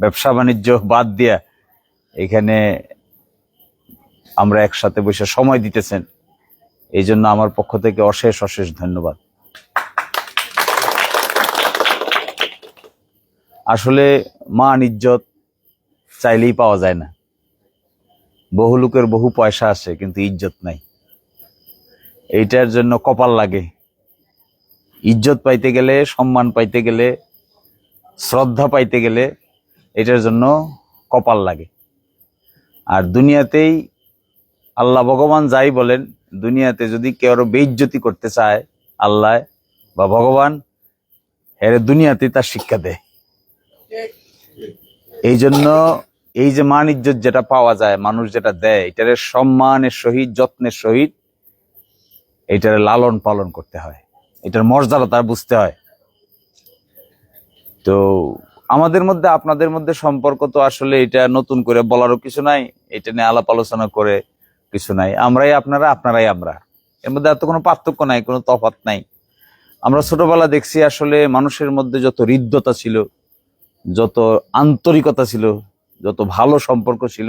ব্যবসা বাণিজ্য বাদ দিয়া এখানে আমরা একসাথে বসে সময় দিতেছেন। এই জন্য আমার পক্ষ থেকে অশেষ অশেষ ধন্যবাদ। আসলে মান ইজ্জত চাইলেই পাওয়া যায় না। বহু লোকের বহু পয়সা আছে, কিন্তু ইজ্জত নাই। এইটার জন্য কপাল লাগে। ইজ্জত পাইতে গেলে, সম্মান পাইতে গেলে, শ্রদ্ধা পাইতে গেলে এটার জন্য কপাল লাগে। আর দুনিয়াতেই আল্লাহ ভগবান যাই বলেন, দুনিয়াতে যদি কেউ বেইজ্জতি করতে চায়, আল্লাহ বা ভগবান এর দুনিয়াতে তার শিক্ষা দেয়। এই জন্য এই যে মান ইজ্জত যেটা পাওয়া যায়, মানুষ যেটা দেয়, এটার সম্মানের সহিত, যত্নের সহিত এটার লালন পালন করতে হয়। এটার মর্যাদা তার বুঝতে হয়। তো আমাদের মধ্যে, আপনাদের মধ্যে সম্পর্ক তো আসলে এটা নতুন করে বলারও কিছু নাই, এটা নিয়ে আলাপ আলোচনা করে কিছু নাই। আমরাই আপনারা, আপনারাই আমরা। এর মধ্যে এত কোনো পার্থক্য নাই, কোনো তফাৎ নাই। আমরা ছোটবেলা দেখছি আসলে মানুষের মধ্যে যত হৃদ্যতা ছিল, যত আন্তরিকতা ছিল, যত ভালো সম্পর্ক ছিল,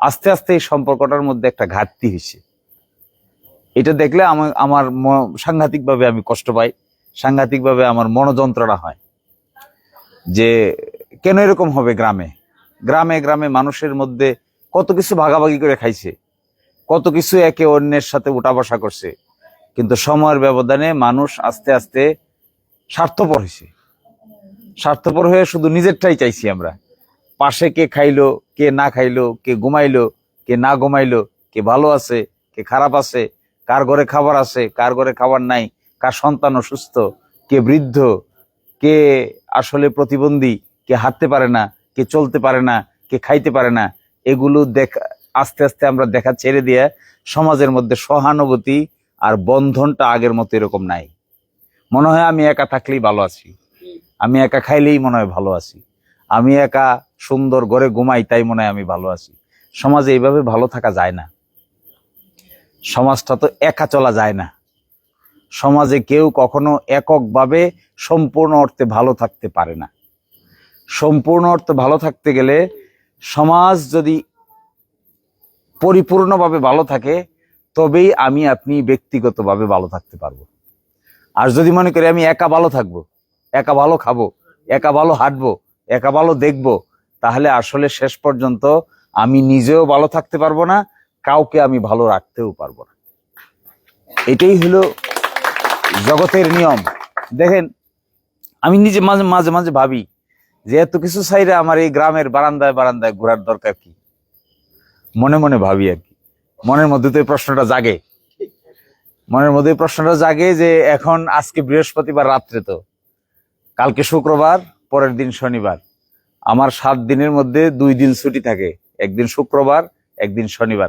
আস্তে আস্তে এই সম্পর্কটার মধ্যে একটা ঘাটতি হয়েছে। এটা দেখলে আমার আমার সাংঘাতিকভাবে আমি কষ্ট পাই, সাংঘাতিকভাবে আমার মনোযন্ত্রণা হয়। যে কেন এরকম হবে গ্রামে? গ্রামে গ্রামে মানুষের মধ্যে কত কিছু ভাগাভাগি করে খাইছে, কত কিছু একে অন্যের সাথে উঠা বসা করছে, কিন্তু সময়ের ব্যবধানে মানুষ আস্তে আস্তে স্বার্থপর হয়েছে। স্বার্থপর হয়ে শুধু নিজেরটাই চাইছি আমরা। পাশে কে খাইলো, কে না খাইলো, কে ঘুমাইলো, কে না ঘুমাইলো, কে ভালো আছে, কে খারাপ আছে, কার ঘরে খাবার আছে, কার ঘরে খাবার নাই, কার সন্তান অসুস্থ, কে বৃদ্ধ কে আসলে প্রতিবন্ধী, কে হাঁটতে পারে না, কে চলতে পারে না, কে খাইতে পারে না, এগুলো দেখা, আস্তে আস্তে আমরা দেখা ছেড়ে দিয়ে সমাজের মধ্যে সহানুভূতি আর বন্ধনটা আগের মতো এরকম নাই। মনে হয় আমি একা থাকলেই ভালো আছি। আমি একা খাইলেই মনে হয় ভালো আছি। আমি একা সুন্দর ঘরে ঘুমাই তাই মনে হয় আমি ভালো আছি। সমাজে এইভাবে ভালো থাকা যায় না। সমাজটা তো একা চলা যায় না। সমাজে কেউ কখনো এককভাবে সম্পূর্ণ অর্থে ভালো থাকতে পারে না। সম্পূর্ণ অর্থে ভালো থাকতে গেলে সমাজ যদি পরিপূর্ণভাবে ভালো থাকে, তবেই আমি, আপনি ব্যক্তিগতভাবে ভালো থাকতে পারব। আর যদি মনে করি আমি একা ভালো থাকব, একা ভালো খাব, একা ভালো হাঁটবো, একা ভালো দেখব, তাহলে আসলে শেষ পর্যন্ত আমি নিজেও ভালো থাকতে পারব না, কাউকে আমি ভালো রাখতেও পারব না। এটাই হলো জগতের নিয়ম। দেখেন, আমি নিজে মাঝে মাঝে মাঝে ভাবি যে এত কিছু চাইলে আমার এই গ্রামের বারান্দায় বারান্দায় ঘোরার দরকার কি? মনে মনে ভাবি আর কি। মনের মধ্যে তো এই প্রশ্নটা জাগে। মনের মধ্যে প্রশ্নটা জাগে যে এখন আজকে বৃহস্পতিবার রাত্রে তো। কালকে শুক্রবার, পরের দিন শনিবার। আমার সাত দিনের মধ্যে দুই দিন ছুটি থাকে। একদিন শুক্রবার, একদিন শনিবার।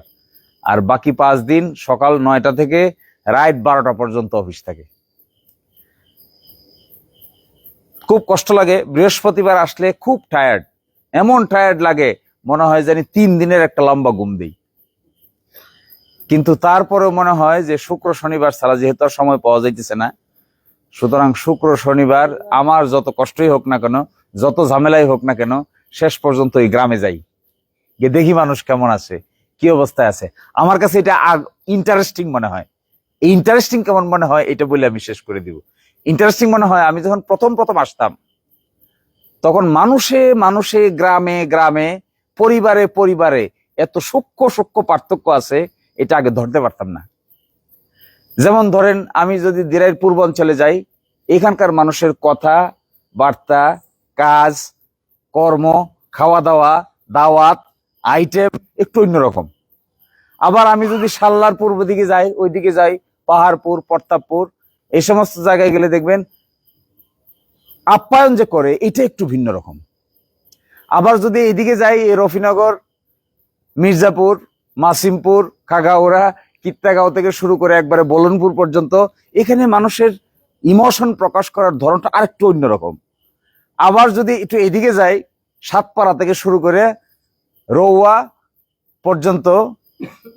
আর বাকি পাঁচ দিন সকাল নয়টা থেকে রাত বারোটা পর্যন্ত অফিস থাকে। খুব কষ্ট লাগে, বৃহস্পতিবার আসলে খুব টায়ার্ড এমন টায়ার্ড লাগে, মনে হয় জানি তিন দিনের একটা লম্বা ঘুম দিই। কিন্তু তারপরেও মনে হয় যে শুক্র, শনিবার ছাড়া যেহেতু সময় পাওয়া যাইতেছে না, সুতরাং শুক্র, শনিবার আমার যত কষ্টই হোক না কেন, যত ঝামেলাই হোক না কেন, শেষ পর্যন্ত এই গ্রামে যাই। গিয়ে দেখি মানুষ কেমন আছে, কি অবস্থায় আছে। আমার কাছে এটা ইন্টারেস্টিং মনে হয়। ইন্টারেস্টিং কেমন মনে হয়, এটা বলে আমি শেষ করে দিব। ইন্টারেস্টিং মনে হয়, আমি যখন প্রথম প্রথম আসতাম, তখন মানুষে মানুষে, গ্রামে গ্রামে, পরিবারে পরিবারে এত সূক্ষ্ম সূক্ষ্ম পার্থক্য আছে, এটা আগে ধরতে পারতাম না। যেমন ধরেন, আমি যদি দিরাইয়ের পূর্বাঞ্চলে যাই, এখানকার মানুষের কথা, বার্তা, কাজ, কর্ম খাওয়া দাওয়া দাওয়াত আইটেম একটু অন্যরকম আবার আমি যদি সাল্লার পূর্ব দিকে যাই, ওইদিকে যাই পাহাড়পুর, প্রতাপপুর, এই সমস্ত জায়গায় গেলে দেখবেন আপ্যায়ন যে করে, এটা একটু ভিন্ন রকম। আবার যদি এদিকে যাই রফিনগর, মির্জাপুর, মাসিমপুর, খাগাউড়া, কিত্তাগাঁও থেকে শুরু করে একবারে বলনপুর পর্যন্ত, এখানে মানুষের ইমোশন প্রকাশ করার ধরনটা আরেকটু অন্যরকম আবার যদি একটু এদিকে যাই, সাতপাড়া থেকে শুরু করে রৌয়া পর্যন্ত,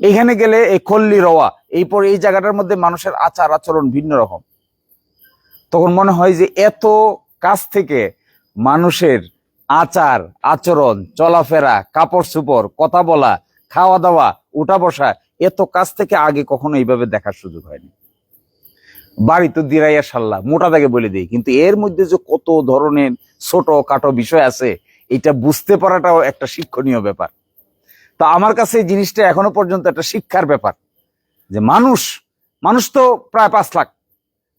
এখানে গেলে এই কল্লি রওয়া এই পর এই জায়গাটার মধ্যে মানুষের আচার আচরণ ভিন্ন রকম। তখন মনে হয় যে এত কাছ থেকে মানুষের আচার, আচরণ, চলাফেরা, কাপড় চোপড়, কথা বলা, খাওয়া দাওয়া, উঠা বসা, এত কাজ থেকে আগে কখনো এইভাবে দেখার সুযোগ হয়নি। বাড়ি তো দিরাইয়া সাল্লাহ মোটা দাগে বলে দিই, কিন্তু এর মধ্যে যে কত ধরনের ছোট কাটো বিষয় আছে, এটা বুঝতে পারাটাও একটা শিক্ষণীয় ব্যাপার। তা আমার কাছে এই জিনিসটা এখনও পর্যন্ত একটা শিক্ষার ব্যাপার। যে মানুষ মানুষ তো প্রায় পাঁচ লাখ।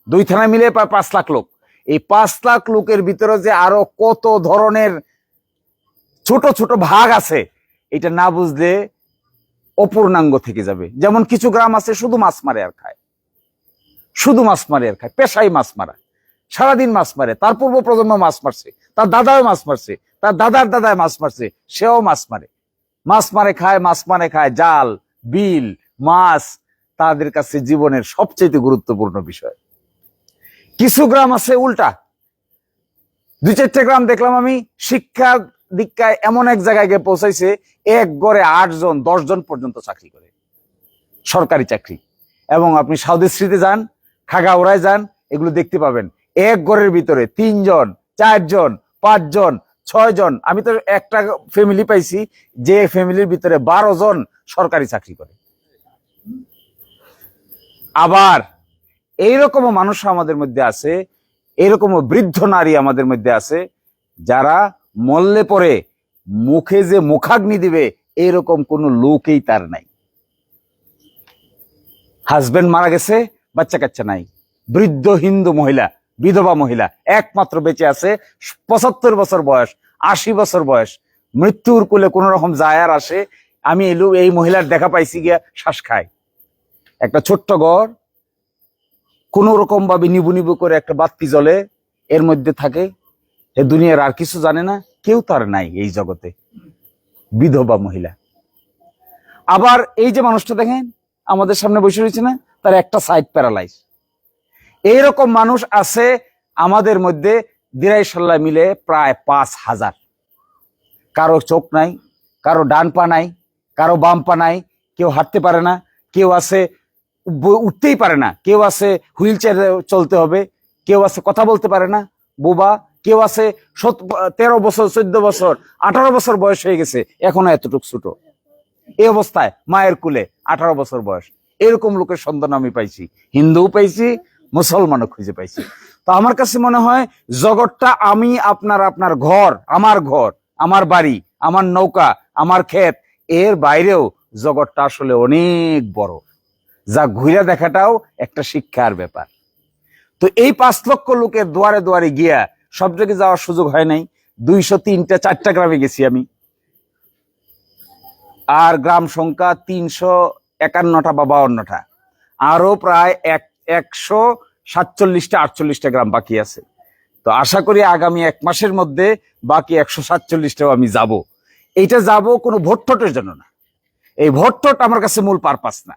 দুই থানা মিলে প্রায় পাঁচ লাখ লোক। এই পাঁচ লাখ লোকের ভিতরে যে আরও কত ধরনের ছোট ছোট ভাগ আছে, এটা না বুঝলে অপূর্ণাঙ্গ থেকে যাবে। যেমন কিছু গ্রাম আছে শুধু মাছ মারে আর খায়। শুধু মাছ মারে আর খায়। পেশাই মাছ মারা। সারাদিন মাছ মারে। তার পূর্ব প্রজন্ম মাছ মারছে। তার দাদাও মাছ মারছে। তার দাদার দাদায় মাছ মারছে। সেও মাছ মারে। মাছ মারে, খায়, মাছ মারে, খায়। জাল, বিল, মাছ তাদের কাছে জীবনের সবচেয়ে গুরুত্বপূর্ণ বিষয়। কিছু গ্রাম আছে উল্টা। দুই চারটে গ্রাম দেখলাম আমি, শিক্ষা দীক্ষায় এমন এক জায়গায় গিয়ে পৌঁছাইছে, এক গড়ে আটজন জন পর্যন্ত চাকরি করে। সরকারি চাকরি। এবং আপনি সাউদিশ্রীতে যান, খাগাউড়ায় যান, এগুলো দেখতে পাবেন। এক ঘরের ভিতরে তিনজন চারজন পাঁচজন ছয় জন, আমি তো একটা ফ্যামিলি পাইছি, যে ফ্যামিলির ভিতরে বারো জন সরকারি চাকরি করে। আবার এইরকমও মানুষ আমাদের মধ্যে আছে এরকমও বৃদ্ধ নারী আমাদের মধ্যে আছে, যারা মরলে পরে মুখে যে মুখাগ্নি দিবে এরকম কোনো লোকই তার নাই। হাজবেন্ড মারা গেছে, বাচ্চা কাচ্চা নাই। বৃদ্ধ হিন্দু মহিলা, বিধবা মহিলা, একমাত্র বেঁচে আছে, পঁচাত্তর বছর বয়স, আশি বছর বয়স। মৃত্যুর কোলে কোন রকম যায় আর আসে, আমি এই মহিলার দেখা পাইছি গিয়া শ্বাস খায়। একটা ছোট্ট ঘর, কোন রকম ভাবে নিবু নিবু করে একটা বাতি জ্বলে, এর মধ্যে থাকে, এ দুনিয়ার আর কিছু জানে না, কেউ তার নাই এই জগতে, বিধবা মহিলা। আবার এই যে মানুষটা দেখেন, আমাদের সামনে বসে রয়েছে না, তার একটা সাইড প্যারালাইজ এইরকম মানুষ আছে আমাদের মধ্যে, দিরাই সাল্লাহ মিলে প্রায় পাঁচ হাজার। কারও চোখ নাই, কারও ডান পা নাই, কারও বাম পা নাই, কেউ হাঁটতে পারে না, কেউ আছে উঠতেই পারে না। কেউ আছে হুইল চেয়ারে চলতে হবে, কেউ আছে কথা বলতে পারে না। বোবা, কেউ আছে তেরো বছর, চোদ্দ বছর, আঠারো বছর বয়স হয়ে গেছে, এখনও এতটুকু ছোট। এই অবস্থায় মায়ের কুলে আঠারো বছর বয়স। এরকম লোকের সন্ধান আমি পাইছি, হিন্দুও পাইছি, মুসলমানও খুঁজে পাইছি। তো আমার কাছে মনে হয়, জগৎটা আমি, আপনার আপনার ঘর, আমার ঘর, আমার বাড়ি, আমার নৌকা, আমার ক্ষেত, এর বাইরেও জগৎটা আসলে অনেক বড়। যা ঘুরে দেখাটাও একটা শিক্ষার ব্যাপার। তো এই পাঁচ লক্ষ লোকের দুয়ারে দুয়ারে গিয়া সব জায়গায় যাওয়ার সুযোগ হয় নাই। দুইশো তিনটা, চারটা গ্রামে গেছি আমি। আর গ্রাম সংখ্যা তিনশো একান্নটা বা বাউন্নটা। আরও প্রায় এক, একশো সাতচল্লিশটা, আটচল্লিশটা গ্রাম বাকি আছে। তো আশা করি আগামী এক মাসের মধ্যে বাকি একশো সাতচল্লিশটাও আমি যাব। এইটা যাব কোনো ভোট টোটের জন্য না। এই ভোট আমার কাছে মূল পারপাস না।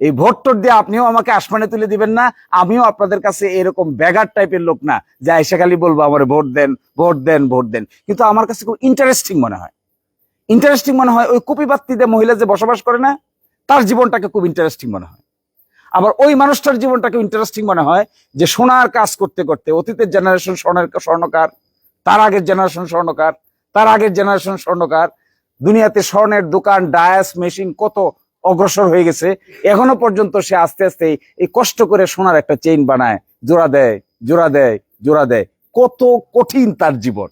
এই ভোট টোট দিয়ে আপনিও আমাকে আসমানে তুলে দিবেন না, আমিও আপনাদের কাছে এরকম ব্যাগার টাইপের লোক না, যে এসে খালি বলব আমার ভোট দেন ভোট দেন ভোট দেন। কিন্তু আমার কাছে খুব ইন্টারেস্টিং মনে হয়। ইন্টারেস্টিং মনে হয় ওই কুপিবাত্তিতে মহিলা যে বসবাস করে না, তার জীবনটাকে খুব ইন্টারেস্টিং মনে হয়। আবার ওই মানুষটার জীবনটাকে ইন্টারেস্টিং মনে হয় যে সোনার কাজ করতে করতে, অতীতের জেনারেশন স্বর্ণের স্বর্ণকার, তার আগের জেনারেশন স্বর্ণকার, তার আগের জেনারেশন স্বর্ণকার, দুনিয়াতে স্বর্ণের দোকান, ডায়াস, মেশিন, কত অগ্রসর হয়ে গেছে। এখনও পর্যন্ত সে আস্তে আস্তে এই কষ্ট করে সোনার একটা চেইন বানায়। জোড়া দেয় জোড়া দেয় জোড়া দেয়। কত কঠিন তার জীবন।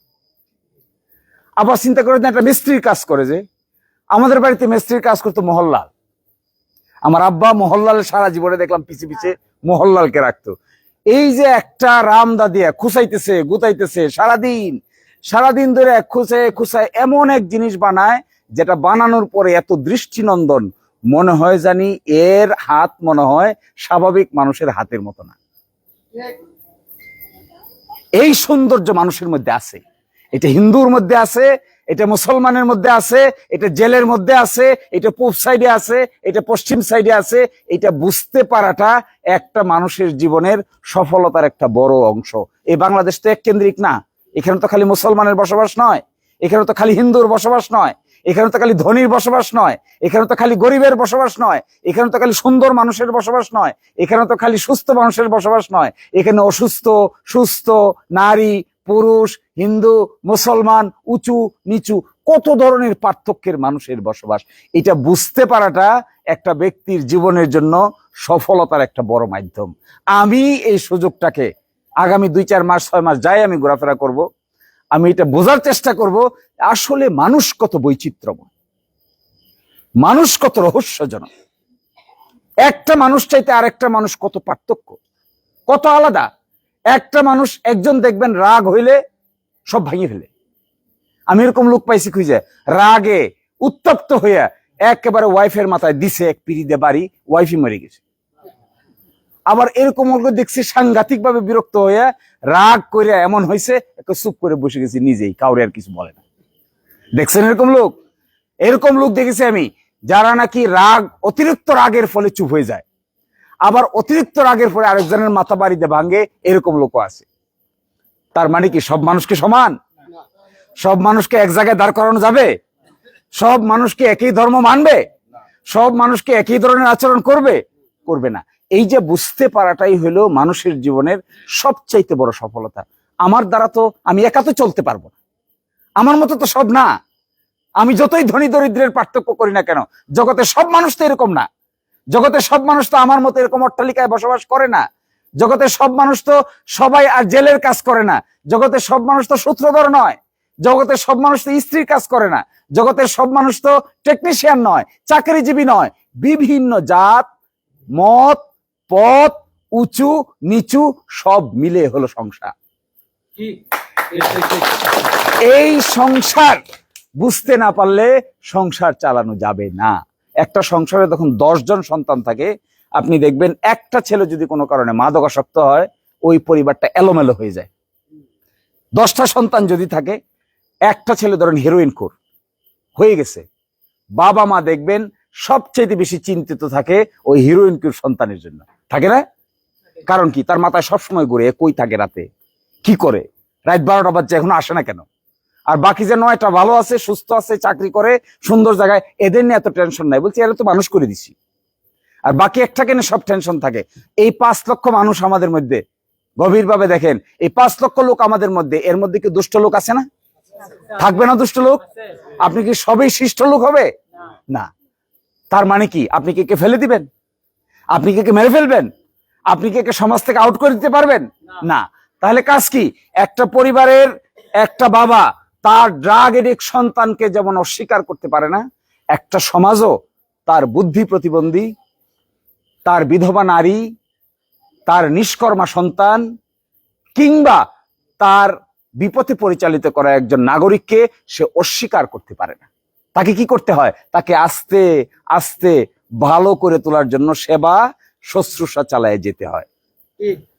আবার চিন্তা করে একটা মিস্ত্রির কাজ করে যে, আমাদের বাড়িতে মিস্ত্রির কাজ করতো মোহনলাল আমার আব্বা মোহনলাল সারা জীবনে দেখলাম পিছে পিছে মোহনলালকে রাখতো। এই যে একটা রামদা দিয়া খুসাইতেছে গুতাইতেছে, সারাদিন সারাদিন ধরে খুসে খুসায় এমন এক জিনিস বানায়, যেটা বানানোর পরে এত দৃষ্টিনন্দন মনে হয় জানি এর হাত মনে হয় স্বাভাবিক মানুষের হাতের মতো না। এই সৌন্দর্য মানুষের মধ্যে আছে। এটা হিন্দুর মধ্যে আছে, এটা মুসলমানের মধ্যে আছে, এটা জেলের মধ্যে আছে, এটা পূব সাইডে আছে, এটা পশ্চিম সাইডে আছে। এটা বুঝতে পারাটা একটা মানুষের জীবনের সফলতার একটা বড় অংশ। এই বাংলাদেশ তো এক কেন্দ্রিক না। এখানে তো খালি মুসলমানের বসবাস নয়। এখানে তো খালি হিন্দুর বসবাস নয়। এখানে তো খালি ধনীর বসবাস নয়, এখানে তো খালি গরিবের বসবাস নয়, এখানে তো খালি সুন্দর মানুষের বসবাস নয়, এখানে তো খালি সুস্থ মানুষের বসবাস নয়। এখানে অসুস্থ, সুস্থ, নারী, পুরুষ, হিন্দু, মুসলমান, উঁচু, নিচু, কত ধরনের পার্থক্যের মানুষের বসবাস। এটা বুঝতে পারাটা একটা ব্যক্তির জীবনের জন্য সফলতার একটা বড় মাধ্যম। আমি এই সুযোগটাকে আগামী দুই, চার মাস, ছয় মাস যাই আমি ঘোরাফেরা করব, আমি এটা বোঝার চেষ্টা করব আসলে মানুষ কত বৈচিত্র্যময়, মানুষ কত রহস্যজনক। একটা মানুষ চাইতে আরেকটা মানুষ কত পার্থক্য, কত আলাদা। একটা মানুষ একজন দেখবেন রাগ হইলে সব ভাঙিয়ে ফেলে। আমি এরকম লোক পাইছি খুঁজে, রাগে উত্তপ্ত হইয়া একেবারে ওয়াইফের মাথায় দিছে এক পিড়িতে বাড়ি, ওয়াইফই মরে গেছে। আবার এরকম দেখছি সাংঘাতিক ভাবে বিরক্ত হইয়া রাগ করে এমন হয়েছে একটা চুপ করে বসে গেছি নিজেই, কাউরে আর কিছু বলে না। দেখছেন এরকম লোক? এরকম লোক দেখেছি আমি, যারা নাকি রাগ, অতিরিক্ত রাগের ফলে চুপ হয়ে যায়। আবার অতিরিক্ত রাগের ফলে আরেকজনের মাথা বাড়িতে ভাঙে, এরকম লোকও আছে। তার মানে কি সব মানুষকে সমান? সব মানুষকে এক জায়গায় দাঁড় করানো যাবে? সব মানুষকে একই ধর্ম মানবে? সব মানুষকে একই ধরনের আচরণ করবে? করবে না। এই যে বুঝতে পারাটাই হলো মানুষের জীবনের সবচাইতে বড় সফলতা। আমার দ্বারা তো আমি একা তো চলতে পারব না। আমার মতো তো সব না। আমি যতই ধনী দরিদ্রের পার্থক্য করি না কেন, জগতে সব মানুষ তো এরকম না। জগতে সব মানুষ তো আমার মতো এরকম অট্টালিকায় বসবাস করে না। জগতে সব মানুষ তো সবাই আর জেলের কাজ করে না। জগতে সব মানুষ তো সূত্রধর নয়। জগতের সব মানুষ তো স্ত্রীর কাজ করে না। জগতের সব মানুষ তো টেকনিশিয়ান নয়, চাকরিজীবী নয়। বিভিন্ন জাত, মত, পথ, উঁচু, নিচু সব মিলে হলো সংসার। এই সংসার বুঝতে না পারলে সংসার চালানো যাবে না। একটা সংসারে দশ জন সন্তান থাকে, আপনি দেখবেন একটা ছেলে যদি কোনো কারণে মাদকাসক্ত হয়, ওই পরিবারটা এলোমেলো হয়ে যায়। দশটা সন্তান যদি থাকে, একটা ছেলে ধরেন হিরোইন কোর হয়ে গেছে। বাবা মা দেখবেন সবচেয়ে বেশি চিন্তিত থাকে ওই হিরোইন কোর সন্তানের জন্য। থাকে না? কারণ কি? তার মাথায় সবসময় ঘুরে, কই থাকে রাতে? কি করে? রাত বারোটা বাজছে এখনও আসে না কেন? আর বাকি যে নয়টা ভালো আছে সুস্থ আছে চাকরি করে সুন্দর জায়গায় এদের নিয়ে এত টেনশন নাই। বলছি এরা তো মানুষ করে দিছি। আর বাকি একটা কেন সব টেনশন থাকে? এই পাঁচ লক্ষ মানুষ আমাদের মধ্যে গভীরভাবে দেখেন এই পাঁচ লক্ষ লোক আমাদের মধ্যে এর মধ্যে কি দুষ্ট লোক আছে না? থাকবে না দুষ্ট লোক? আপনি কি সবই শিষ্ট লোক হবে? না। তার মানে কি? আপনি কি কে ফেলে দিবেন? আপনি কি কে মেরে ফেলবেন? আপনি কি কে সমাজ থেকে আউট করে দিতে পারবেন? না। তাহলে কাজ কি? একটা পরিবারের একটা বাবা তার ড্রাগ এডিক সন্তানকে যেমন অস্বীকার করতে পারে না একটা সমাজও তার বুদ্ধি প্রতিবন্ধী তার বিধবা নারী তার নিষ্কর্মা সন্তান কিংবা তার বিপথে পরিচালিত করা একজন নাগরিককে সে অস্বীকার করতে পারে না। তাকে কি করতে হয়? তাকে আস্তে আস্তে ভালো করে তোলার জন্য সেবা শুশ্রূষা চালায় যেতে হয়।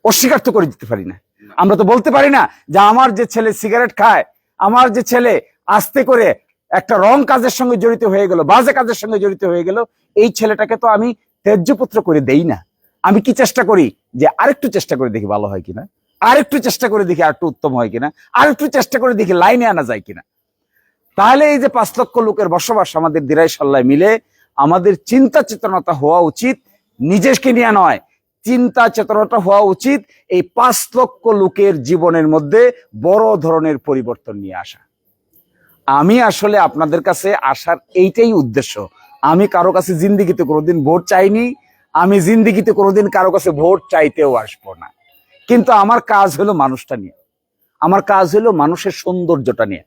অস্বীকার তো করে দিতে পারি না। আমরা তো বলতে পারি না যে আমার যে ছেলে সিগারেট খায়, আমার যে ছেলে আস্তে করে একটা রং কাজের সঙ্গে জড়িত হয়ে গেল, বাজে কাজের সঙ্গে জড়িত হয়ে গেল, এই ছেলেটাকে তো আমি ত্যায্যপুত্র করে দেই না। আমি কি চেষ্টা করি যে আরেকটু চেষ্টা করে দেখি ভালো হয় কিনা? আরেকটু চেষ্টা করে দেখি আরেকটু উত্তম হয় কিনা? আরেকটু চেষ্টা করে দেখি লাইনে আনা যায় কিনা? তাহলে এই যে পাঁচ লক্ষ লোকের বসবাস আমাদের দিরাই সাল্লায় মিলে আমাদের চিন্তা চেতনতা হওয়া উচিত, নিজেকে নিয়ে নয় চিন্তা চেতনাটা হওয়া উচিত এই পাঁচ লক্ষ লোকের জীবনের মধ্যে বড় ধরনের পরিবর্তন নিয়ে আসা। আমি আসলে আপনাদের কাছে আসার এইটাই উদ্দেশ্য। আমি কারও কাছে জিন্দিগিতে কোনোদিন ভোট চাইনি, আমি জিন্দিগিতে কোনোদিন কারও কাছে ভোট চাইতেও আসব না। কিন্তু আমার কাজ হলো মানুষটা নিয়ে। আমার কাজ হলো মানুষের সৌন্দর্যটা নিয়ে।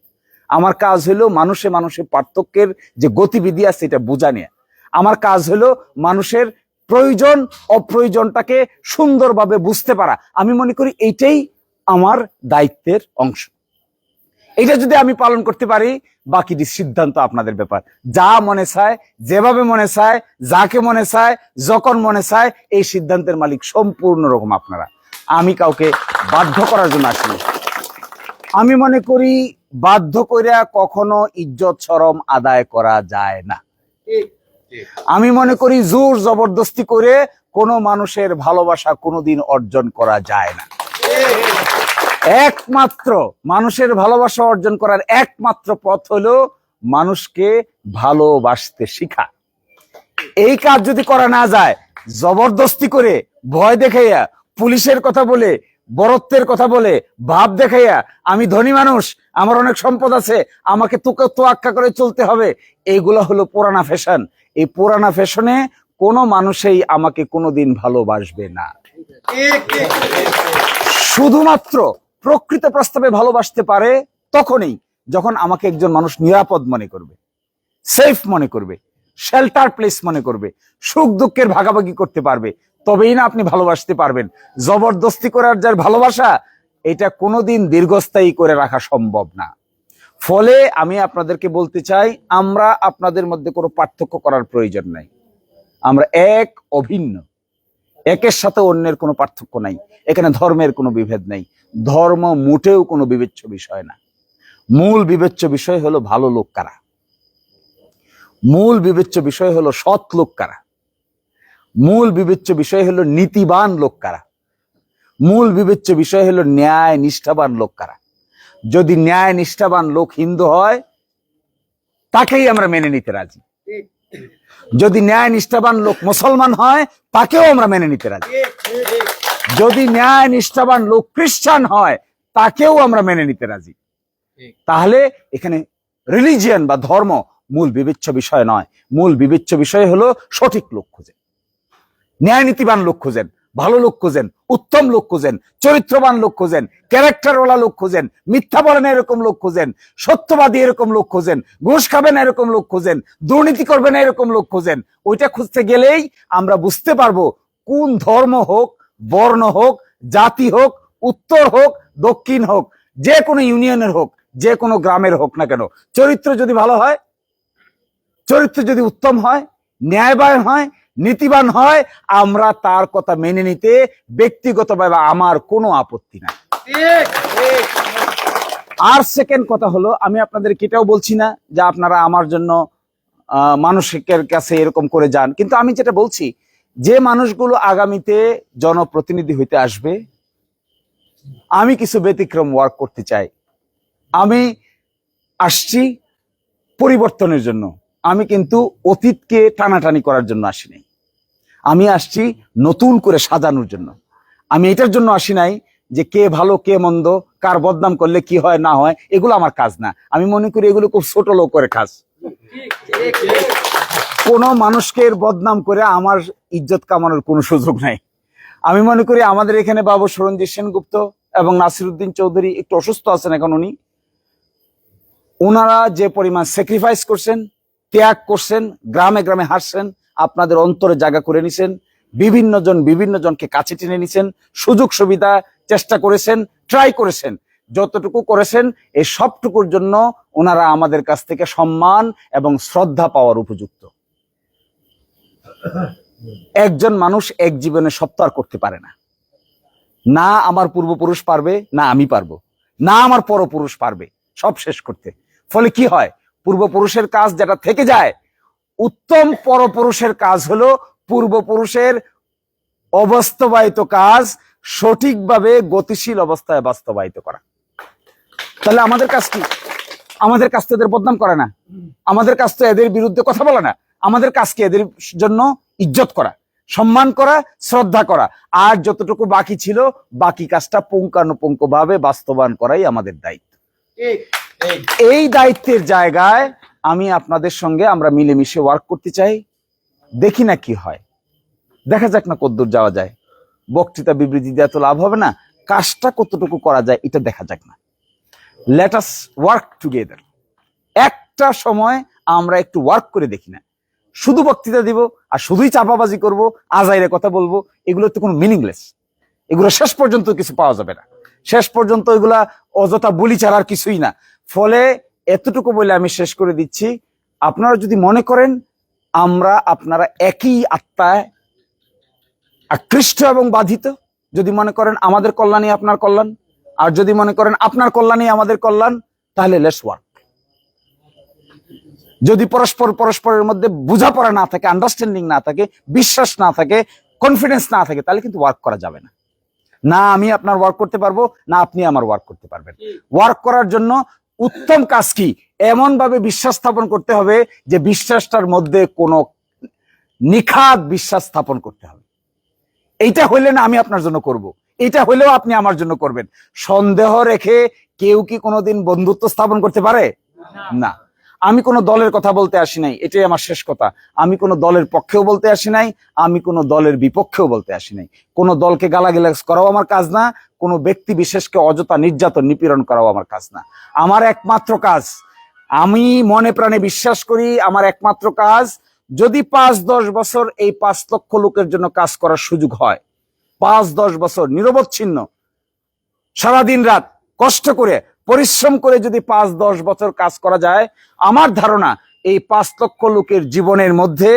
আমার কাজ হলো মানুষে মানুষের পার্থক্যের যে গতিবিধি আছে এটা বোঝা নিয়ে। আমার কাজ হলো মানুষের প্রয়োজন, অপ্রয়োজনটাকে সুন্দরভাবে বুঝতে পারা। আমি মনে করি এইটাই আমার দায়িত্বের অংশ। এটা যদি আমি পালন করতে পারি বাকিটি সিদ্ধান্ত আপনাদের ব্যাপার। যা মনে চায়, যেভাবে মনে চায়, যাকে মনে চায়, যখন মনে চায়, এই সিদ্ধান্তের মালিক সম্পূর্ণ রকম আপনারা। আমি কাউকে বাধ্য করার জন্য আসিনি। আমি মনে করি বাধ্য কইরা কখনো ইজ্জত, শরম আদায় করা যায় না। আমি মনে করি জোর জবরদস্তি করে কোনো মানুষের ভালোবাসা কোনোদিন অর্জন করা যায় না। একমাত্র মানুষের ভালোবাসা অর্জন করার একমাত্র পথ হলো মানুষকে ভালোবাসতে শিখা। এই কাজ যদি করা না যায়, জবরদস্তি করে ভয় দেখাইয়া পুলিশের কথা বলে বরত্বের কথা বলে, ভাব দেখাইয়া, আমি ধনী মানুষ, আমার অনেক সম্পদ আছে, আমাকে তোকে তোয়াক্কা করে চলতে হবে। এইগুলো হলো পুরানা ফ্যাশন এই পুরানা ফ্যাশনে কোনো মানুষেই আমাকে কোনোদিন ভালোবাসবে না। শুধুমাত্র প্রকৃত প্রস্তাবে ভালোবাসতে পারে তখনই যখন আমাকে একজন মানুষ নিরাপদ মনে করবে সেফ মনে করবে শেল্টার প্লেস মনে করবে, সুখ দুঃখের ভাগাভাগি করতে পারবে। তবেই না আপনি ভালোবাসতে পারবেন। জবরদস্তি করার যার ভালোবাসা, এটা কোনোদিন দীর্ঘস্থায়ী করে রাখা সম্ভব না। ফলে আমি আপনাদেরকে বলতে চাই, আমরা আপনাদের মধ্যে কোনো পার্থক্য করার প্রয়োজন নাই। আমরা এক, অভিন্ন। একের সাথে অন্যের কোনো পার্থক্য নাই। এখানে ধর্মের কোনো বিভেদ নাই। ধর্ম মোটেও কোনো বিবেচ্য বিষয় না। মূল বিবেচ্য বিষয় হলো ভালো লোক কারা? মূল বিবেচ্য বিষয় হলো সৎ লোক কারা? মূল বিবেচ্য বিষয় হলো নীতিবান লোক কারা? মূল বিবেচ্য বিষয় হলো ন্যায় নিষ্ঠাবান লোক কারা? যদি ন্যায় নিষ্ঠাবান লোক হিন্দু হয়, তাকেই আমরা মেনে নিতে রাজি। যদি ন্যায় নিষ্ঠাবান লোক মুসলমান হয়, তাকেও আমরা মেনে নিতে রাজি। যদি ন্যায় নিষ্ঠাবান লোক খ্রিস্টান হয়, তাকেও আমরা মেনে নিতে রাজি। তাহলে এখানে রিলিজিয়ান বা ধর্ম মূল বিবেচ্য বিষয় নয়। মূল বিবেচ্য বিষয় হলো সঠিক লোক খুঁজেন ন্যায় নীতিবান লোক খুঁজেন, ভালো লোক খুঁজেন, উত্তম লোক খুঁজেন, চরিত্রবান লোক খুঁজেন, ক্যারেক্টারওয়ালা লোক খুঁজেন, মিথ্যা বলেন এরকম লোক খুঁজেন, সত্যবাদী এরকম লোক খুঁজেন, ঘুষ খাবেন এরকম লোক খুঁজেন, দুর্নীতি করবেন এরকম লোক খুঁজেন, ওইটা খুঁজতে গেলেই আমরা বুঝতে পারব কোন ধর্ম হোক, বর্ণ হোক, জাতি হোক, উত্তর হোক, দক্ষিণ হোক, যে কোনো ইউনিয়নের হোক, যে কোনো গ্রামের হোক না কেন। চরিত্র যদি ভালো হয়, চরিত্র যদি উত্তম হয় ন্যায়বান হয় নীতিবান হয়, আমরা তার কথা মেনে নিতে ব্যক্তিগতভাবে আমার কোনো আপত্তি নাই। আর সেকেন্ড কথা হলো, আমি আপনাদের এটাও বলছি না যে আপনারা আমার জন্য মানুষের কাছে এরকম করে যান। কিন্তু আমি যেটা বলছি, যে মানুষগুলো আগামীতে জনপ্রতিনিধি হইতে আসবে, আমি কিছু ব্যতিক্রম ওয়ার্ক করতে চাই। আমি আসছি পরিবর্তনের জন্য। আমি কিন্তু অতীতকে টানাটানি করার জন্য আসিনি। আমি আসছি নতুন করে সাজানোর জন্য। আমি এটার জন্য আসি নাই যে কে ভালো, কে মন্দ, কার বদনাম করলে কি হয়, না হয়, এগুলো আমার কাজ না। আমি মনে করি এগুলো খুব ছোট লোক করে কাজ। কোন মানুষকে বদনাম করে আমার ইজ্জত কামানোর কোনো সুযোগ নাই। আমি মনে করি আমাদের এখানে বাবু সরঞ্জিৎ সেনগুপ্ত এবং নাসিরুদ্দিন চৌধুরী একটু অসুস্থ আছেন এখন উনি। ওনারা যে পরিমাণ স্যাক্রিফাইস করছেন, ত্যাগ করছেন, গ্রামে গ্রামে হাসছেন আপনাদের অন্তরে জায়গা করে নিছেন বিভিন্ন জন বিভিন্ন জনকে কাছে টেনে নিছেন, সুযোগ সুবিধা চেষ্টা করেছেন ট্রাই করেছেন। যতটুকু করেছেন, এই সবটুকুর জন্য ওনারা আমাদের কাছ থেকে সম্মান এবং শ্রদ্ধা পাওয়ার উপযুক্ত। একজন মানুষ এক জীবনে সপ্তাহ করতে পারে না। না আমার পূর্বপুরুষ পারবে, না আমি পারব। না আমার পরপুরুষ পারবে, সব শেষ করতে। ফলে কি হয়? পূর্বপুরুষের কাজ যেটা থেকে যায় উত্তম পরপুরুষের কাজ হলো পূর্বপুরুষের অবাস্তবায়িত কাজ সঠিকভাবে গতিশীল অবস্থায় বাস্তবায়িত করা। তাহলে আমাদের কাজ কি? আমাদের কাজ তো এদের বদনাম করে না। আমাদের কাজ তো এদের বিরুদ্ধে কথা বলে না। আমাদের কাজকে এদের জন্য ইজ্জত করা সম্মান করা শ্রদ্ধা করা। আর যতটুকু বাকি ছিল বাকি কাজটা পুঙ্খানুপুঙ্খ ভাবে বাস্তবায়ন করাই আমাদের দায়িত্ব। এই দায়িত্বের জায়গায় আমি আপনাদের সঙ্গে আমরা মিলেমিশে ওয়ার্ক করতে চাই। দেখি না কি হয়। দেখা যাক না কদ্দূর যাওয়া যায়। বক্তৃতা বিবৃতি দেওয়া তো লাভ হবে না? কাজটা কতটুকু করা যায় এটা দেখা যাক না। লেট আস ওয়ার্ক টুগেদার একটা সময় আমরা একটু ওয়ার্ক করে দেখি না। শুধু বক্তৃতা দিব আর শুধুই চাপাবাজি করব, আজাইরে কথা বলব, এগুলো তো কোনো মিনিংলেস এগুলো শেষ পর্যন্ত কিছু পাওয়া যাবে না। শেষ পর্যন্ত এগুলা অযথা বলি ছাড়ার কিছুই না। ফলে এতটুকু বলে আমি শেষ করে দিচ্ছি। আপনারা যদি মনে করেন আমরা আপনারা একই আত্মায় আকৃষ্ট এবং বাধিত যদি মনে করেন আমাদের কল্যাণই আপনার কল্যাণ আর যদি মনে করেন আপনার কল্যাণই আমাদের কল্যাণ তাহলে লেস ওয়ার্ক যদি পরস্পর পরস্পরের মধ্যে বোঝাপড়া না থাকে আন্ডারস্ট্যান্ডিং না থাকে বিশ্বাস না থাকে কনফিডেন্স না থাকে তাহলে কিন্তু ওয়ার্ক করা যাবে না। না আমি আপনার ওয়ার্ক করতে পারব না আপনি আমার ওয়ার্ক করতে পারবেন। ওয়ার্ক করার জন্য উত্তম কাজ কি? এমনভাবে বিশ্বাস স্থাপন করতে হবে যে বিশ্বাসটার মধ্যে কোনো নিখাত বিশ্বাস স্থাপন করতে হবে। এইটা হইলে না আমি আপনার জন্য করব। এটা হইলেও আপনি আমার জন্য করবেন। সন্দেহ রেখে কেউ কি কোনোদিন বন্ধুত্ব স্থাপন করতে পারে? না। আমি কোনো দলের কথা বলতে আসি নাই, এটাই আমার শেষ কথা। আমি কোনো দলের পক্ষেও বলতে আসি নাই, আমি কোনো দলের বিপক্ষেও বলতে আসি নাই। কোনো দলকে গালাগালাজ করাও আমার কাজ না, কোনো ব্যক্তি বিশেষকে অযথা নির্যাতন নিপীড়ন করাও আমার কাজ না। আমার একমাত্র কাজ, আমি মনে প্রাণে বিশ্বাস করি, আমার একমাত্র কাজ, যদি পাঁচ দশ বছর এই পাঁচ লক্ষ লোকের জন্য কাজ করার সুযোগ হয়, পাঁচ দশ বছর নিরবচ্ছিন্ন, সারাদিন রাত কষ্ট করে পরিশ্রম করে যদি পাঁচ, দশ বছর কাজ করা যায়, আমার ধারণা এই পাঁচ লক্ষ লোকের জীবনের মধ্যে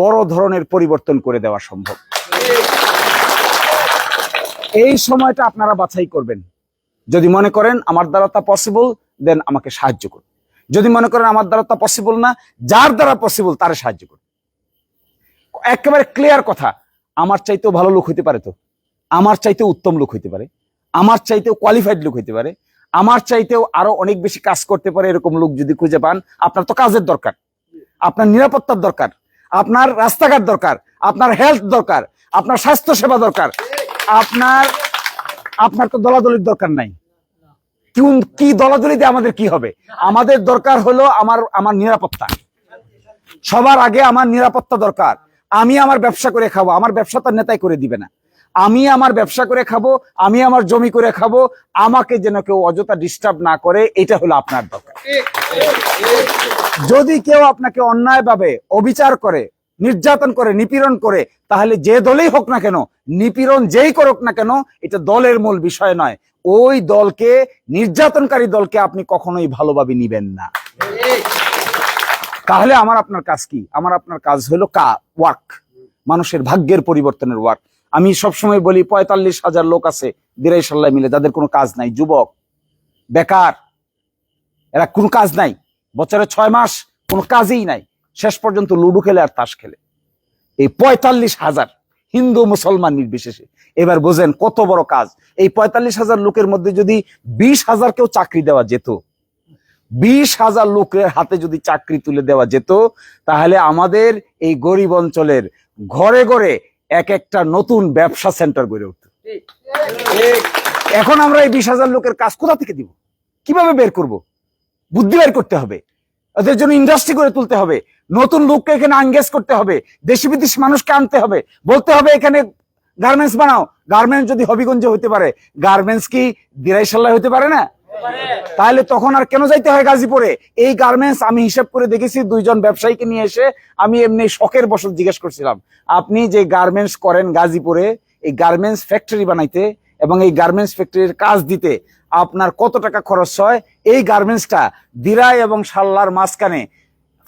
বড় ধরনের পরিবর্তন করে দেওয়া সম্ভব। এই সময়টা আপনারা বাছাই করবেন। যদি মনে করেন আমার দ্বারা তা পসিবল দেন আমাকে সাহায্য করুন। যদি মনে করেন আমার দ্বারা তা পসিবল না, যার দ্বারা পসিবল তারে সাহায্য করুন। একেবারে ক্লিয়ার কথা, আমার চাইতেও ভালো লোক হইতে পারে তো। আমার চাইতেও উত্তম লোক হইতে পারে। আমার চাইতেও কোয়ালিফাইড লোক হইতে পারে। আমার চাইতেও আরও অনেক বেশি কাজ করতে পারে এরকম লোক যদি খুঁজে পান, আপনার তো কাজের দরকার, আপনার নিরাপত্তার দরকার, আপনার রাস্তাঘাট দরকার, আপনার হেলথ দরকার, আপনার স্বাস্থ্য সেবা দরকার, আপনার আপনার তো দলাদলির দরকার নাই। কোন কি দলাদলিতে আমাদের কি হবে? আমাদের দরকার হলো আমার আমার নিরাপত্তা। সবার আগে আমার নিরাপত্তা দরকার। আমি আমার ব্যবসা করে খাব, আমার ব্যবসা তার নেতাই করে দিবে না। আমি আমার ব্যবসা করে খাব, আমি আমার জমি করে খাব, আমাকে যেন কেউ অযথা ডিস্টার্ব না করে, এটা হলো আপনার দরকার। যদি কেউ আপনাকে অন্যায়ভাবে অবিচার করে, নির্যাতন করে, নিপীড়ন করে, তাহলে যে দলেই হোক না কেন, নিপীড়ন যেই করুক না কেন, এটা দলের মূল বিষয় নয়। ওই দলকে, নির্যাতনকারী দলকে আপনি কখনোই ভালোভাবে নিবেন না। তাহলে আমার আপনার কাজ কি? আমার আপনার কাজ হলো কা ওয়ার্ক মানুষের ভাগ্যের পরিবর্তনের ওয়ার্ক আমি সবসময় বলি পঁয়তাল্লিশ হাজার লোক আছে দিরাই সাল্লাহ মিলে, যাদের কোনো কাজ নাই। যুবক, বেকার, এরা কোনো কাজ নাই। বছরে ছয় মাস কোনো কাজই নাই। শেষ পর্যন্ত লুডু খেলে আর তাস খেলে। এই পঁয়তাল্লিশ হাজার হিন্দু মুসলমান নির্বিশেষে। এবার বোঝেন কত বড় কাজ। এই পঁয়তাল্লিশ হাজার লোকের মধ্যে যদি বিশ হাজার কেউ চাকরি দেওয়া যেত, বিশ হাজার লোকের হাতে যদি চাকরি তুলে দেওয়া যেত, তাহলে আমাদের এই গরিব অঞ্চলের ঘরে ঘরে এক একটা নতুন ব্যবসা সেন্টার গড়ে উঠত। এখন আমরা এই বিশ হাজার লোকের কাজ কোথা থেকে দিব? কীভাবে বের করব? বুদ্ধি বের করতে হবে। ওদের জন্য ইন্ডাস্ট্রি করে তুলতে হবে। নতুন লোককে এখানে আঙ্গেজ করতে হবে। দেশি বিদেশি মানুষকে আনতে হবে। বলতে হবে এখানে গার্মেন্টস বানাও। গার্মেন্টস যদি হবিগঞ্জে হতে পারে। গার্মেন্টস কি দিরাইশাল্লাহ হতে পারে না? তাহলে তখন আর কেন যাইতে হয় গাজীপুরে? এই গার্মেন্টস আমি হিসাব করে দেখেছি, দুইজন ব্যবসায়ীকে নিয়ে এসে আমি এমনি শখের বসত জিজ্ঞেস করছিলাম, আপনি যে গার্মেন্টস করেন গাজীপুরে, এই গার্মেন্টস ফ্যাক্টরি বানাইতে এবং এই গার্মেন্টস ফ্যাক্টরির কাজ দিতে আপনার কত টাকা খরচ হয়? এই গার্মেন্টসটা দিরাই এবং সাল্লার মাঝখানে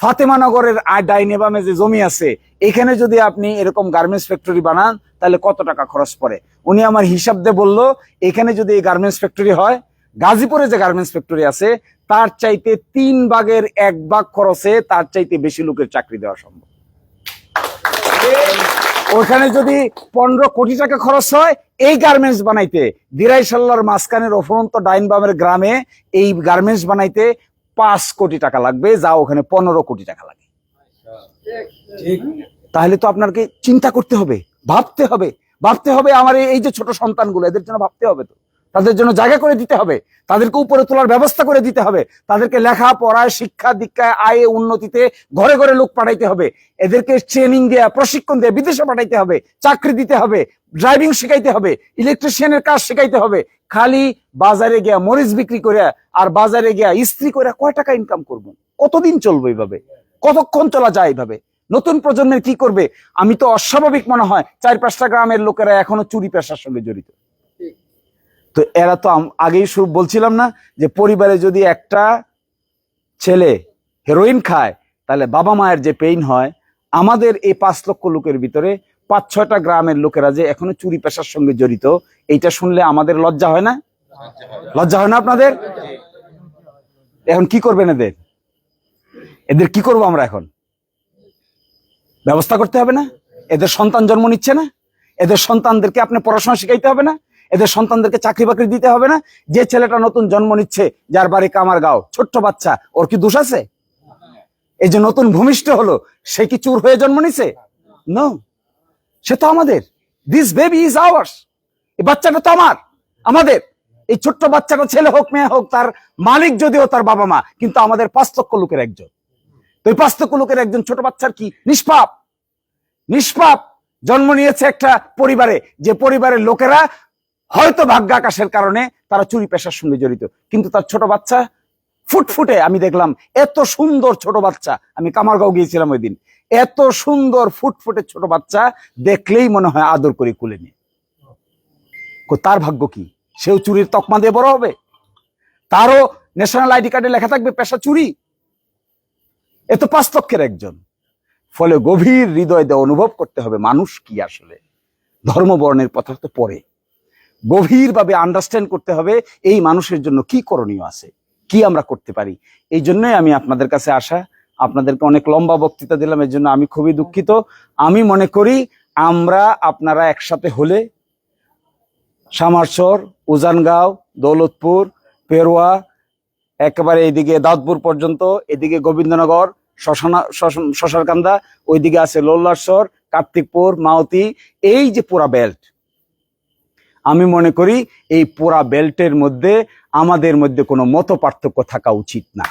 ফাতেমানগরের ডাইনে বামে যে জমি আছে, এখানে যদি আপনি এরকম গার্মেন্টস ফ্যাক্টরি বানান, তাহলে কত টাকা খরচ পড়ে? উনি আমার হিসাব দিয়ে বলল, এখানে যদি এই গার্মেন্টস ফ্যাক্টরি হয় গাজীপুরে যে গার্মেন্টস ফ্যাক্টরি আছে, তার চাইতে তিন ভাগের এক ভাগ খরচে তার চাইতে বেশি লোকের চাকরি দেওয়া সম্ভব। ওখানে যদি পনেরো কোটি টাকা খরচ হয়, এই গার্মেন্টস বানাইতে দিরাইশাল্লার মাঝখানের অফুরন্ত ডাইন বামের গ্রামে এই গার্মেন্টস বানাইতে পাঁচ কোটি টাকা লাগবে, যা ওখানে পনেরো কোটি টাকা লাগে। তাহলে তো আপনাকে চিন্তা করতে হবে, ভাবতে হবে ভাবতে হবে আমার এই- এই যে ছোট সন্তানগুলো, এদের জন্য ভাবতে হবে তো। তাদের জন্য জায়গা করে দিতে হবে। তাদেরকে উপরে তোলার ব্যবস্থা করে দিতে হবে। তাদেরকে লেখা, পড়ায়, শিক্ষা, দীক্ষায়, আয়ে, উন্নতিতে ঘরে ঘরে লোক পাঠাইতে হবে। এদেরকে ট্রেনিং দেয়া, প্রশিক্ষণ দেয়া, বিদেশে পাঠাইতে হবে। চাকরি দিতে হবে ড্রাইভিং শেখাইতে হবে ইলেকট্রিশিয়ানের কাজ শেখাইতে হবে। খালি বাজারে গিয়া মরিচ বিক্রি করে আর বাজারে গিয়া ইস্ত্রি করে কয় টাকা ইনকাম করব? কতদিন চলবে এইভাবে? কতক্ষণ চলা যায় এইভাবে? নতুন প্রজন্মের কি করবে? আমি তো অস্বাভাবিক মনে হয়, চার পাঁচটা গ্রামের লোকেরা এখনও চুরি পেশার সঙ্গে জড়িত। তো এরা তো আগেই শুরু বলছিলাম না যে পরিবারে যদি একটা ছেলে হেরোইন খায়, তাহলে বাবা মায়ের যে পেইন হয়, আমাদের এই পাঁচ লক্ষ লোকের ভিতরে পাঁচ ছয়টা গ্রামের লোকেরা যে এখনও চুরি পেশার সঙ্গে জড়িত, এইটা শুনলে আমাদের লজ্জা হয় না? লজ্জা হয় না আপনাদের? এখন কি করবেন এদের? এদের কি করব আমরা এখন? ব্যবস্থা করতে হবে না? এদের সন্তান জন্ম নিচ্ছে না? এদের সন্তানদেরকে আপনি পড়াশোনা শিখাইতে হবে না? এদের সন্তানদেরকে চাকরি বাকরি দিতে হবে না। যে ছেলেটা নতুন জন্ম নিচ্ছে, যার বাড়ি কামার গাও ছোট্ট বাচ্চা, ওর কি দোষ আছে? এই যে নতুন ভূমিষ্ঠ হলো, সে কি চুর হয়ে জন্ম নিছে? সে তো আমাদের। দিস বেবি ইজ আওয়ার্স এই বাচ্চাটা তো আমার, আমাদের। এই ছোট্ট বাচ্চাটা ছেলে হোক, মেয়ে হোক, তার মালিক যদিও তার বাবা মা, কিন্তু আমাদের পাঁচ লক্ষ লোকের একজন। তো এই পাঁচ লক্ষ লোকের একজন ছোট বাচ্চার কি? নিষ্পাপ। নিষ্পাপ জন্ম নিয়েছে একটা পরিবারে। যে পরিবারের লোকেরা হয়তো ভাগ্য আকাশের কারণে তারা চুরি পেশার সঙ্গে জড়িত। কিন্তু তার ছোট বাচ্চা ফুটফুটে আমি দেখলাম, এত সুন্দর ছোট বাচ্চা, আমি কামারগাঁও গিয়েছিলাম ওই দিন, এত সুন্দর ফুটফুটে ছোট বাচ্চা দেখলেই মনে হয় আদর করে কুলে নিয়ে। তার ভাগ্য কি? সেও চুরির তকমা দিয়ে বড় হবে? তারও ন্যাশনাল আইডি কার্ডে লেখা থাকবে পেশা চুরি? এ তো পাঁচ লক্ষের একজন। ফলে গভীর হৃদয় দিয়ে অনুভব করতে হবে, মানুষ কি আসলে? ধর্ম বর্ণের কথা তো পরে গভীরভাবে আন্ডারস্ট্যান্ড করতে হবে এই মানুষের জন্য কি করণীয় আছে, কি আমরা করতে পারি। এই জন্যই আমি আপনাদের কাছে আসা, আপনাদেরকে অনেক লম্বা বক্তৃতা দিলাম, এর জন্য আমি খুবই দুঃখিত। আমি মনে করি আমরা আপনারা একসাথে হলে সামারসর, উজানগাঁও, দৌলতপুর, পেরোয়া, একেবারে এইদিকে দাউদপুর পর্যন্ত, এদিকে গোবিন্দনগর শ্মশান- শ্মশানকান্দা ওইদিকে আছে লোল্লাসর কার্তিকপুর, মাওতি, এই যে পুরা বেল্ট আমি মনে করি এই পুরা বেল্টের মধ্যে আমাদের মধ্যে কোনো মত পার্থক্য থাকা উচিত না।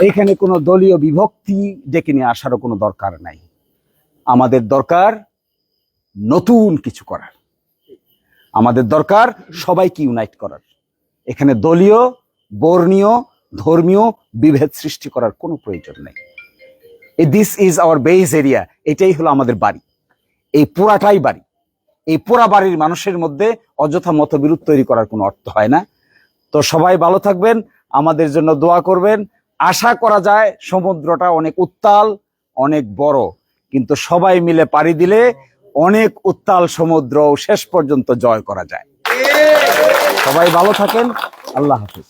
এইখানে কোনো দলীয় বিভক্তি ডেকে নিয়ে আসারও কোনো দরকার নাই। আমাদের দরকার নতুন কিছু করার। আমাদের দরকার সবাইকে ইউনাইট করার। এখানে দলীয়, বর্ণীয়, ধর্মীয় বিভেদ সৃষ্টি করার কোনো প্রয়োজন নেই। This is our base area এটাই হলো আমাদের বাড়ি। এই পুরাটাই বাড়ি। এই পোড়া বাড়ির মানুষের মধ্যে অযথা মতবিরোধ তৈরি করার কোনো অর্থ হয় না। তো সবাই ভালো থাকবেন, আমাদের জন্য দোয়া করবেন। আশা করা যায় সমুদ্রটা অনেক উত্তাল, অনেক বড়, কিন্তু সবাই মিলে পাড়ি দিলে অনেক উত্তাল সমুদ্র শেষ পর্যন্ত জয় করা যায়। সবাই ভালো থাকেন, আল্লাহ হাফিজ।